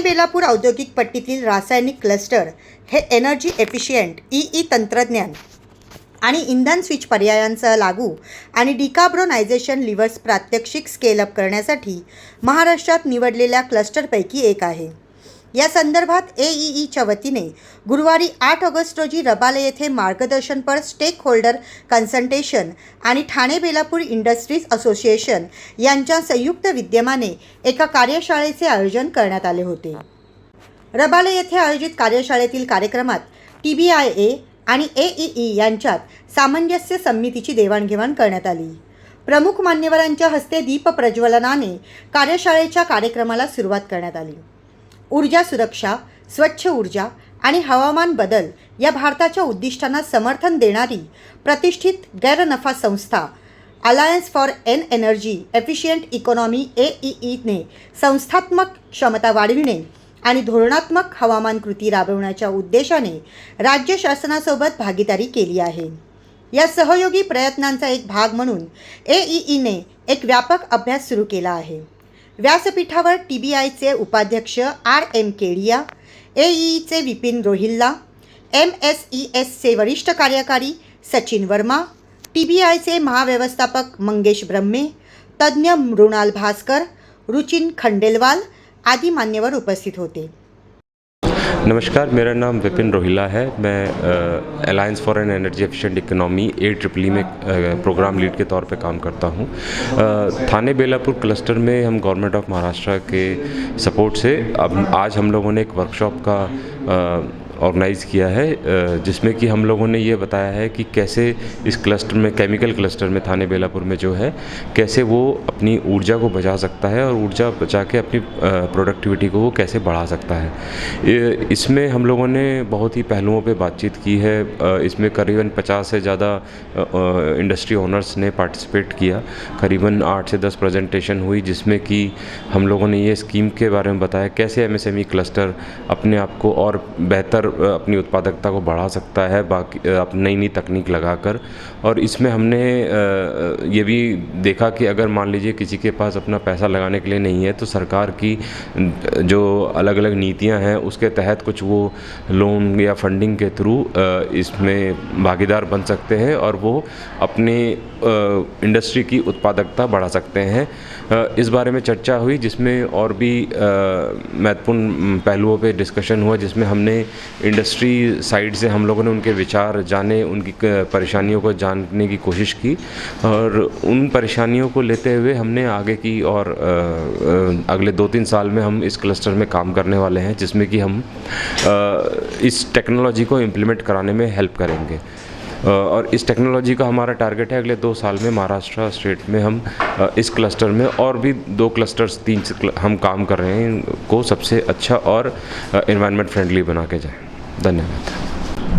बेलापूर औद्योगिक पट्टीतील रासायनिक क्लस्टर हे एनर्जी एफिशियंट ई ई तंत्रज्ञान आणि इंधन स्विच पर्यायांसह लागू आणि डिकाब्रोनायझेशन लिव्हर्स प्रात्यक्षिक स्केल अप करण्यासाठी महाराष्ट्रात निवडलेल्या क्लस्टरपैकी एक आहे. या संदर्भात ए ई ईच्या वतीने गुरुवारी आठ ऑगस्ट रोजी रबाले येथे मार्गदर्शनपर स्टेक होल्डर कन्सल्टेशन आणि ठाणे बेलापूर इंडस्ट्रीज असोसिएशन यांच्या संयुक्त विद्यमाने एका कार्यशाळेचे आयोजन करण्यात आले होते. रबाले येथे आयोजित कार्यशाळेतील कार्यक्रमात टी बी आय ए आणि ए ई ई यांच्यात सामंजस्य समितीची देवाणघेवाण करण्यात आली. प्रमुख मान्यवरांच्या हस्ते दीप प्रज्वलनाने कार्यशाळेच्या कार्यक्रमाला सुरुवात करण्यात आली. ऊर्जा सुरक्षा स्वच्छ ऊर्जा आणि हवामान बदल या भारताच्या उद्दिष्टांना समर्थन देणारी प्रतिष्ठित गैरनफा संस्था alliance for an energy efficient economy A E ईने संस्थात्मक क्षमता वाढविणे आणि धोरणात्मक हवामान कृती राबवण्याच्या उद्देशाने राज्य शासनासोबत भागीदारी केली आहे. या सहयोगी प्रयत्नांचा एक भाग म्हणून ए ई ईने एक व्यापक अभ्यास सुरू केला आहे. व्यासपीठावर टी बी आयचे उपाध्यक्ष R M Kedia A ईचे Vipin Rohilla M S E एसचे वरिष्ठ कार्यकारी सचिन वर्मा टी बी आयचे महाव्यवस्थापक मंगेश ब्रह्मे तज्ज्ञ मृणाल भास्कर रुचिन खंडेलवाल आदी मान्यवर उपस्थित होते. नमस्कार, मेरा नाम विपिन रोहिला है। मैं alliance for an energy efficient economy A triple E में प्रोग्राम लीड के तौर पे काम करता हूँ। थाने बेलापुर क्लस्टर में हम गवर्नमेंट ऑफ़ महाराष्ट्र के सपोर्ट से अब, आज हम लोगों ने एक वर्कशॉप का ऑर्गेनाइज़ किया है जिसमें कि हम लोगों ने ये बताया है कि कैसे इस क्लस्टर में, केमिकल क्लस्टर में, थाने बेलापुर में जो है, कैसे वो अपनी ऊर्जा को बचा सकता है और ऊर्जा बचा के अपनी प्रोडक्टिविटी को वो कैसे बढ़ा सकता है। इसमें हम लोगों ने बहुत ही पहलुओं पे बातचीत की है इसमें करीबन 50 से ज़्यादा इंडस्ट्री ओनर्स ने पार्टिसिपेट किया। करीबन आठ से 10 प्रेजेंटेशन हुई, जिसमें कि हम लोगों ने ये स्कीम के बारे में बताया, कैसे एमएसएमई क्लस्टर अपने आप को और बेहतर अपनी उत्पादकता को बढ़ा सकता है, बाकी अप नई नई तकनीक लगाकर। और इसमें हमने ये भी देखा कि अगर मान लीजिए किसी के पास अपना पैसा लगाने के लिए नहीं है तो सरकार की जो अलग अलग नीतियाँ हैं, उसके तहत कुछ वो लोन या फंडिंग के थ्रू इसमें भागीदार बन सकते हैं और वो अपने इंडस्ट्री की उत्पादकता बढ़ा सकते हैं। इस बारे में चर्चा हुई, जिसमें और भी महत्वपूर्ण पहलुओं पे डिस्कशन हुआ, जिसमें हमने इंडस्ट्री साइड से हम लोगों ने उनके विचार जाने, उनकी परेशानियों को जानने की कोशिश की और उन परेशानियों को लेते हुए हमने आगे की और अगले दो तीन साल में हम इस क्लस्टर में काम करने वाले हैं जिसमें कि हम इस टेक्नोलॉजी को इम्प्लीमेंट कराने में हेल्प करेंगे। और इस टेक्नोलॉजी का हमारा टारगेट है अगले दो साल में महाराष्ट्र स्टेट में हम इस क्लस्टर में और भी दो क्लस्टर्स तीन हम काम कर रहे हैं को सबसे अच्छा और इन्वायरमेंट फ्रेंडली बना के जाएँ। धन्यवाद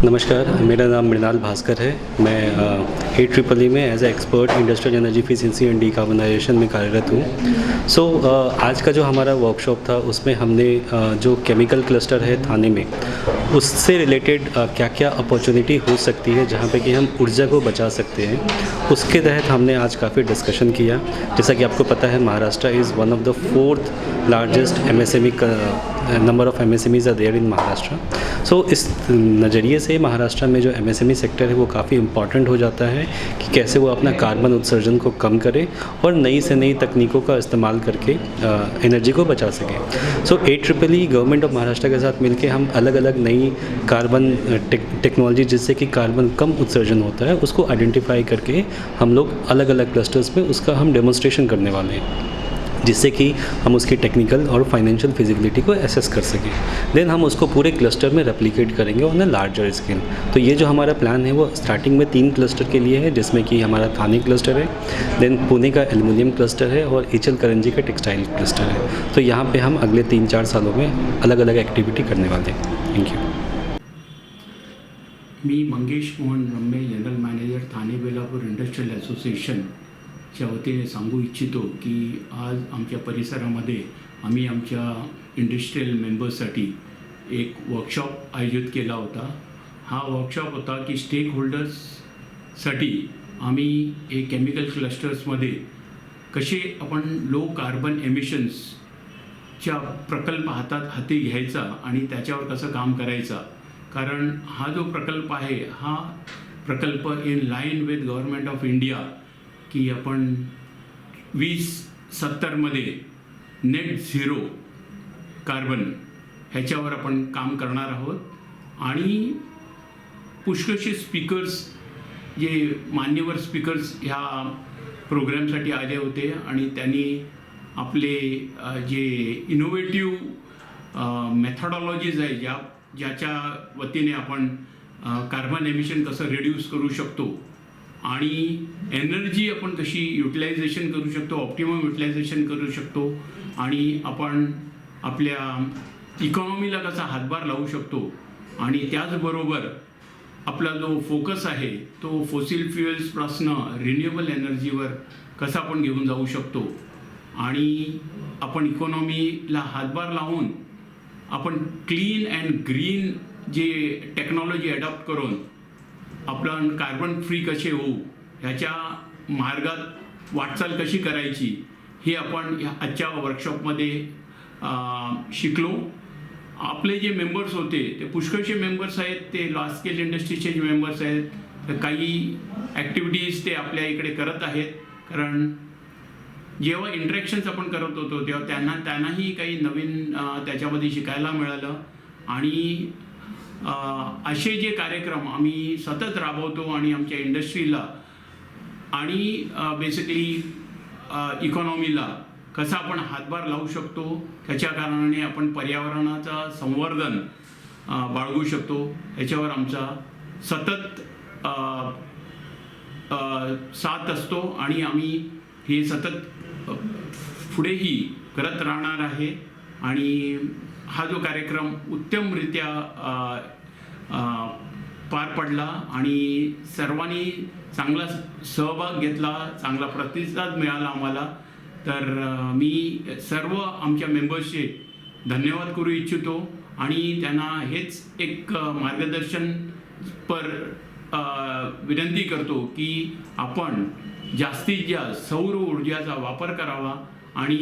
नमस्कार मेरा नाम मृणाल भास्कर है। मैं ए ट्रिपल ई में as a expert industrial energy efficiency and decarbonisation में कार्यरत हूँ। सो so, आज का जो हमारा वर्कशॉप था उसमें हमने अ, जो केमिकल क्लस्टर है थाने में उससे रिलेटेड क्या क्या अपॉर्चुनिटी हो सकती है जहाँ पे कि हम ऊर्जा को बचा सकते हैं उसके तहत हमने आज काफ़ी डिस्कशन किया। जैसा कि आपको पता है Maharashtra is one of the fourth largest M S M E number of M S M Es are there in Maharashtra. So इस नज़रिए से महाराष्ट्र में जो एमएसएमई सेक्टर है, वो काफ़ी इंपॉर्टेंट हो जाता है कि कैसे वो अपना कार्बन उत्सर्जन को कम करे और नई से नई तकनीकों का इस्तेमाल करके एनर्जी को बचा सके। So A triple E government of Maharashtra के साथ मिलकर हम अलग अलग नई कार्बन टेक्नोलॉजी जिससे कि कार्बन कम उत्सर्जन होता है, उसको आइडेंटिफाई करके हम लोग अलग अलग क्लस्टर्स में उसका हम डेमोन्स्ट्रेशन करने वाले हैं। जिससे कि हम उसकी टेक्निकल और फाइनेंशियल फिजिबिलिटी को एसेस कर सकें। देन हम उसको पूरे क्लस्टर में रेप्लीकेट करेंगे ऑन अ लार्जर स्केल तो ये जो हमारा प्लान है, वो स्टार्टिंग में तीन क्लस्टर के लिए है, जिसमें कि हमारा थाने क्लस्टर है देन पुणे का एल्युमिनियम क्लस्टर है और एचल करंजी का टेक्सटाइल क्लस्टर है। तो यहाँ पर हम अगले तीन चार सालों में अलग अलग एक्टिविटी करने वाले हैं। थैंक यू मी Mangesh Mohan, रम्मे general manager Thane Belapur industrial च्या वतीने सांगू इच्छितो की आज आमच्या परिसरामध्ये आम्ही आमच्या इंडस्ट्रियल मेंबर्ससाठी एक वर्कशॉप आयोजित केला होता. हा वर्कशॉप होता की स्टेक होल्डर्ससाठी आम्ही हे केमिकल क्लस्टर्समध्ये कसे आपण लो कार्बन एमिशन्सच्या प्रकल्प हातात हाती घ्यायचा आणि त्याच्यावर कसं काम करायचा. कारण हा जो प्रकल्प आहे हा प्रकल्प in line with government of India की आपण वीस सत्तरमध्ये नेट झिरो कार्बन ह्याच्यावर आपण काम करणार आहोत. आणि पुष्कळसे स्पीकर्स जे मान्यवर स्पीकर्स ह्या प्रोग्रॅमसाठी आले होते आणि त्यांनी आपले जे इनोव्हेटिव्ह मेथॉडॉलॉजीज आहे ज्या ज्याच्या वतीने आपण कार्बन एमिशन कसं रिड्यूस करू शकतो आणि एनर्जी आपण कशी युटिलायझेशन करू शकतो ऑप्टिमम युटिलायझेशन करू शकतो. आणि आपण आपल्या इकॉनॉमीला कसा हातभार लावू शकतो. आणि त्याचबरोबर आपला जो फोकस आहे तो फोसिल फ्युएल्सपासनं रिन्युएबल एनर्जीवर कसा आपण घेऊन जाऊ शकतो. आणि आपण इकॉनॉमीला हातभार लावून आपण क्लीन अँड ग्रीन जे टेक्नॉलॉजी अडॉप्ट करून आपण कार्बन फ्री कसे होऊ ह्याच्या मार्गात वाटचाल कशी करायची हे आपण ह्या आजच्या वर्कशॉपमध्ये शिकलो. आपले जे मेंबर्स होते ते पुष्कळचे मेंबर्स आहेत ते लार्ज स्केल इंडस्ट्रीचे जे मेंबर्स आहेत तर काही ॲक्टिव्हिटीज ते आपल्या इकडे करत आहेत. कारण जेव्हा इंटरॅक्शन्स आपण करत होतो तेव्हा त्यांना त्यांनाही काही नवीन त्याच्यामध्ये शिकायला मिळालं. आणि असे जे कार्यक्रम आम्ही सतत राबवतो आणि आमच्या इंडस्ट्रीला आणि बेसिकली इकॉनॉमीला कसा आपण हातभार लावू शकतो त्याच्या कारणाने आपण पर्यावरणाचं संवर्धन बाळगू शकतो. याच्यावर आमचा सतत साथ असतो आणि आम्ही हे सतत पुढेही करत राहणार आहे. आणि हा जो कार्यक्रम उत्तमरित्या पार पडला आणि सर्वांनी चांगला सहभाग घेतला चांगला प्रतिसाद मिळाला आम्हाला तर मी सर्व आमच्या मेंबर्सचे धन्यवाद करू इच्छितो आणि त्यांना हेच एक मार्गदर्शन पर विनंती करतो की आपण जास्तीत जास्त सौर ऊर्जाचा वापर करावा आणि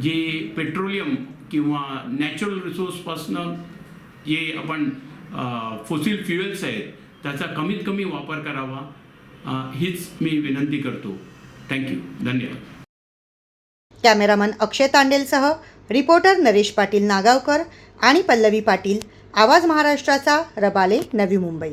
जे पेट्रोलियम किंवा नॅचरल रिसोर्सपासनं जे आपण फोसिल फ्युएल्स आहेत त्याचा कमीत कमी वापर करावा. हीच मी विनंती करतो. थँक्यू धन्यवाद. कॅमेरामन अक्षय तांडेलसह रिपोर्टर नरेश पाटील नागावकर आणि पल्लवी पाटील. आवाज महाराष्ट्राचा रबाले नवी मुंबई.